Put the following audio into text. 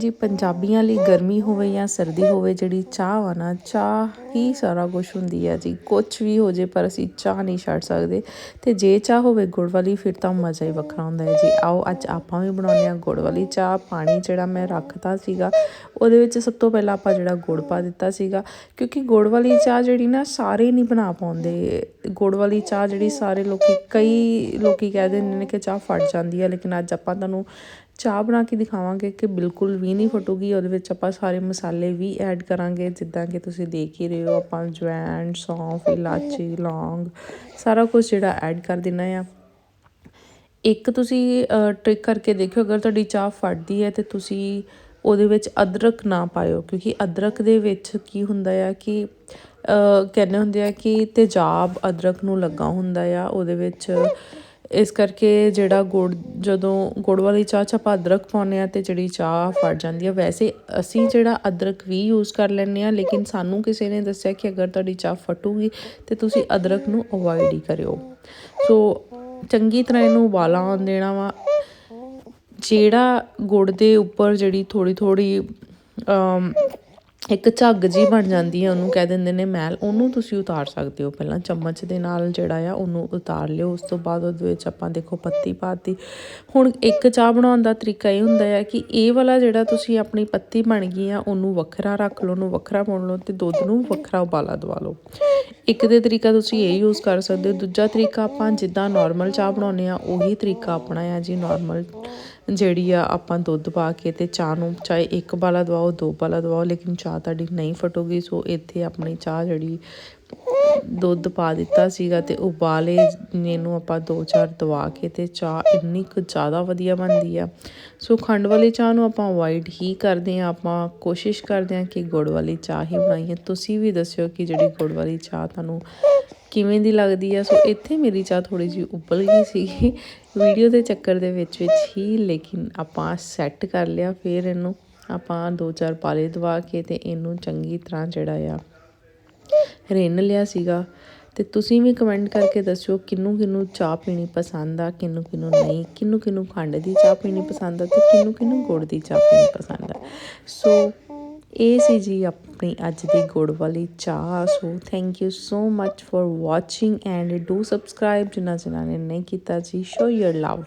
ਜੀ, ਪੰਜਾਬੀਆਂ ਲਈ ਗਰਮੀ ਹੋਵੇ ਜਾਂ ਸਰਦੀ ਹੋਵੇ, ਜਿਹੜੀ ਚਾਹ ਆ ਨਾ, ਚਾਹ ਹੀ ਸਾਰਾ ਕੁਝ ਹੁੰਦੀ ਹੈ ਜੀ। ਕੁਝ ਵੀ ਹੋ ਜੇ, ਪਰ ਅਸੀਂ ਚਾਹ ਨਹੀਂ ਛੱਡ ਸਕਦੇ। ਤੇ ਜੇ ਚਾਹ ਹੋਵੇ ਗੁੜ ਵਾਲੀ ਫਿਰ ਤਾਂ ਮਜ਼ਾ ਹੀ ਵੱਖਰਾ ਹੁੰਦਾ ਹੈ ਜੀ। ਆਓ, ਅੱਜ ਆਪਾਂ ਵੀ ਬਣਾਉਂਦੇ ਹਾਂ ਗੁੜ ਵਾਲੀ ਚਾਹ। ਪਾਣੀ ਜਿਹੜਾ ਮੈਂ ਰੱਖਤਾ ਸੀਗਾ, ਉਹਦੇ ਵਿੱਚ ਸਭ ਤੋਂ ਪਹਿਲਾਂ ਆਪਾਂ ਜਿਹੜਾ ਗੁੜ ਪਾ ਦਿੱਤਾ ਸੀਗਾ, ਕਿਉਂਕਿ ਗੁੜ ਵਾਲੀ ਚਾਹ ਜਿਹੜੀ ਨਾ, ਸਾਰੇ ਨਹੀਂ ਬਣਾ ਪਾਉਂਦੇ। ਗੁੜ ਵਾਲੀ ਚਾਹ ਜਿਹੜੀ ਸਾਰੇ ਲੋਕੀ, ਕਈ ਲੋਕੀ ਕਹਿ ਦਿੰਦੇ ਨੇ ਕਿ ਚਾਹ ਫਟ ਜਾਂਦੀ ਹੈ ਲੇਕਿਨ ਅੱਜ ਆਪਾਂ ਤੁਹਾਨੂੰ ਚਾਹ ਬਣਾ ਕੇ ਦਿਖਾਵਾਂਗੇ ਕਿ ਬਿਲਕੁਲ ਵੀ ਨਹੀਂ ਫਟੂਗੀ। ਉਹਦੇ ਵਿੱਚ ਆਪਾਂ ਸਾਰੇ ਮਸਾਲੇ ਵੀ ਐਡ ਕਰਾਂਗੇ, ਜਿੱਦਾਂ ਕਿ ਤੁਸੀਂ ਦੇਖ ਹੀ ਰਹੇ ਹੋ, ਆਪਾਂ ਜਵੈਣ ਸੌਂਫ, ਇਲਾਚੀ, ਲੌਂਗ, ਸਾਰਾ ਕੁਝ ਜਿਹੜਾ ਐਡ ਕਰ ਦੇਣਾ ਆ। ਇੱਕ ਤੁਸੀਂ ਟ੍ਰਿਕ ਕਰਕੇ ਦੇਖਿਓ, ਅਗਰ ਤੁਹਾਡੀ ਚਾਹ ਫਟਦੀ ਹੈ ਤੇ ਤੁਸੀਂ ਉਹਦੇ ਵਿੱਚ ਅਦਰਕ ਨਾ ਪਾਇਓ, ਕਿਉਂਕਿ ਅਦਰਕ ਦੇ ਵਿੱਚ ਕੀ ਹੁੰਦਾ ਆ ਕਿ ਕਹਿੰਦੇ ਹੁੰਦੇ ਆ ਕਿ ਤੇਜ਼ਾਬ ਅਦਰਕ ਨੂੰ ਲੱਗਾ ਹੁੰਦਾ ਆ, ਉਹਦੇ ਵਿੱਚ ਇਸ ਕਰਕੇ ਜਿਹੜਾ ਗੁੜ, ਜਦੋਂ ਗੁੜ ਵਾਲੀ ਚਾਹ 'ਚ ਆਪਾਂ ਅਦਰਕ ਪਾਉਂਦੇ ਆ ਤੇ ਜਿਹੜੀ ਚਾਹ ਫਟ ਜਾਂਦੀ ਆ, ਵੈਸੇ ਅਸੀਂ ਜਿਹੜਾ ਅਦਰਕ ਵੀ ਯੂਜ਼ ਕਰ ਲੈਂਦੇ ਆ ਲੇਕਿਨ ਸਾਨੂੰ ਕਿਸੇ ਨੇ ਦੱਸਿਆ ਕਿ ਅਗਰ ਤੁਹਾਡੀ ਚਾਹ ਫਟੂਗੀ ਤੇ ਤੁਸੀਂ ਅਦਰਕ ਨੂੰ ਅਵੋਇਡ ਹੀ ਕਰਿਓ। ਸੋ ਚੰਗੀ ਤਰ੍ਹਾਂ ਇਹਨੂੰ ਉਬਾਲਾ ਆਉਣ ਦੇਣਾ ਵਾ। ਜਿਹੜਾ ਗੁੜ ਦੇ ਉੱਪਰ ਜਿਹੜੀ ਥੋੜੀ ਥੋੜੀ ਇੱਕ ਝੱਗ ਜੀ ਬਣ ਜਾਂਦੀ ਹੈ ਉਹਨੂੰ ਕਹਿ ਦਿੰਦੇ ਨੇ ਮੈਲ, ਉਹਨੂੰ ਤੁਸੀਂ ਉਤਾਰ ਸਕਦੇ ਹੋ ਪਹਿਲਾਂ ਚਮਚ ਦੇ ਨਾਲ ਜਿਹੜਾ ਆ, ਉਹਨੂੰ ਉਤਾਰ ਲਿਓ, ਉਸ ਤੋਂ ਬਾਅਦ ਉਹਦੇ ਵਿੱਚ ਆਪਾਂ ਦੇਖੋ ਪੱਤੀ ਪਾਤੀ। ਹੁਣ ਇੱਕ ਚਾਹ ਬਣਾਉਣ ਦਾ ਤਰੀਕਾ ਇਹ ਹੁੰਦਾ ਹੈ ਕਿ ਇਹ ਵਾਲਾ ਜਿਹੜਾ ਤੁਸੀਂ ਆਪਣੀ ਪੱਤੀ ਬਣ ਗਈ ਆ, ਉਹਨੂੰ ਵੱਖਰਾ ਰੱਖ ਲਓ, ਉਹਨੂੰ ਵੱਖਰਾ ਪਾਉਣ ਲਓ ਤੇ ਦੁੱਧ ਨੂੰ ਵੱਖਰਾ ਉਬਾਲਾ ਦਵਾ ਲਓ। ਇੱਕ ਦੇ ਤਰੀਕਾ ਤੁਸੀਂ ਇਹ ਯੂਜ਼ ਕਰ ਸਕਦੇ ਹੋ। ਦੂਜਾ ਤਰੀਕਾ ਆਪਾਂ ਜਿੱਦਾਂ ਨਾਰਮਲ ਚਾਹ ਬਣਾਉਂਦੇ ਆ, ਉਹੀ ਤਰੀਕਾ ਆਪਣਾ ਆ ਜੀ ਨਾਰਮਲ ਜਿਹੜੀ ਆ ਆਪਾਂ ਦੁੱਧ ਪਾ ਕੇ ਤੇ ਚਾਹ ਨੂੰ ਚਾਹੇ ਇੱਕ ਬਾਲਾ ਦਵਾਓ, ਦੋ ਬਾਲਾ ਦਵਾਓ, ਲੇਕਿਨ ਚਾਹ ਤੁਹਾਡੀ ਨਹੀਂ ਫਟੂਗੀ, ਸੋ ਇੱਥੇ ਆਪਣੀ ਚਾਹ ਜਿਹੜੀ ਦੁੱਧ ਪਾ ਦਿੱਤਾ ਸੀਗਾ ਤੇ ਉਬਾਲੇ ਇਹਨੂੰ ਆਪਾਂ ਦੋ ਚਾਰ ਦਵਾ ਕੇ ਤੇ ਚਾਹ ਇੰਨੀ ਕੁ ਜ਼ਿਆਦਾ ਵਧੀਆ ਬਣਦੀ ਆ। ਸੋ ਖੰਡ ਵਾਲੀ ਚਾਹ ਨੂੰ ਆਪਾਂ ਅਵੋਇਡ ਹੀ ਕਰਦੇ ਆ ਆਪਾਂ ਕੋਸ਼ਿਸ਼ ਕਰਦੇ ਆ ਕਿ ਗੁੜ ਵਾਲੀ ਚਾਹ ਹੀ ਬਣਾਈਏ। ਤੁਸੀਂ ਵੀ ਦੱਸਿਓ ਕਿ ਜਿਹੜੀ ਗੁੜ ਵਾਲੀ ਚਾਹ ਤੁਹਾਨੂੰ ਕਿਵੇਂ ਦੀ ਲੱਗਦੀ ਆ। ਸੋ ਇੱਥੇ ਮੇਰੀ ਚਾਹ ਥੋੜੀ ਜਿਹੀ ਉਬਲ ਗਈ ਸੀਗੀ। ਵੀਡੀਓ ਦੇ ਚੱਕਰ ਦੇ ਵਿੱਚ ਵਿੱਚ ਹੀ ਲੇਕਿਨ ਆਪਾਂ ਸੈੱਟ ਕਰ ਲਿਆ। ਫਿਰ ਇਹਨੂੰ ਆਪਾਂ ਦੋ ਚਾਰ ਪਾਲੇ ਦਵਾ ਕੇ ਤੇ ਇਹਨੂੰ ਚੰਗੀ ਤਰ੍ਹਾਂ ਜਿਹੜਾ ਆ ਰਿੰਨ ਲਿਆ ਸੀਗਾ। ਤੇ ਤੁਸੀਂ ਵੀ ਕਮੈਂਟ ਕਰਕੇ ਦੱਸਿਓ ਕਿੰਨੂੰ ਕਿੰਨੂੰ ਚਾਹ ਪੀਣੀ ਪਸੰਦ ਆ ਕਿੰਨੂੰ ਕਿੰਨੂੰ ਨਹੀਂ ਕਿੰਨੂੰ ਕਿੰਨੂੰ ਖੰਡ ਦੀ ਚਾਹ ਪੀਣੀ ਪਸੰਦ ਆ ਤੇ ਕਿੰਨੂੰ ਕਿੰਨੂੰ ਗੁੜ ਦੀ ਚਾਹ ਪੀਣੀ ਪਸੰਦ ਆ। ਸੋ ਇਹ ਸੀ ਜੀ ਆਪਣੀ ਅੱਜ ਦੀ ਗੁੜ ਵਾਲੀ ਚਾਹ। So thank you so much for watching and do subscribe ਜਿਨ੍ਹਾਂ ਜਿਨ੍ਹਾਂ ਨੇ ਨਹੀਂ ਕੀਤਾ ਜੀ ਸ਼ੋ ਯਰ ਲਵ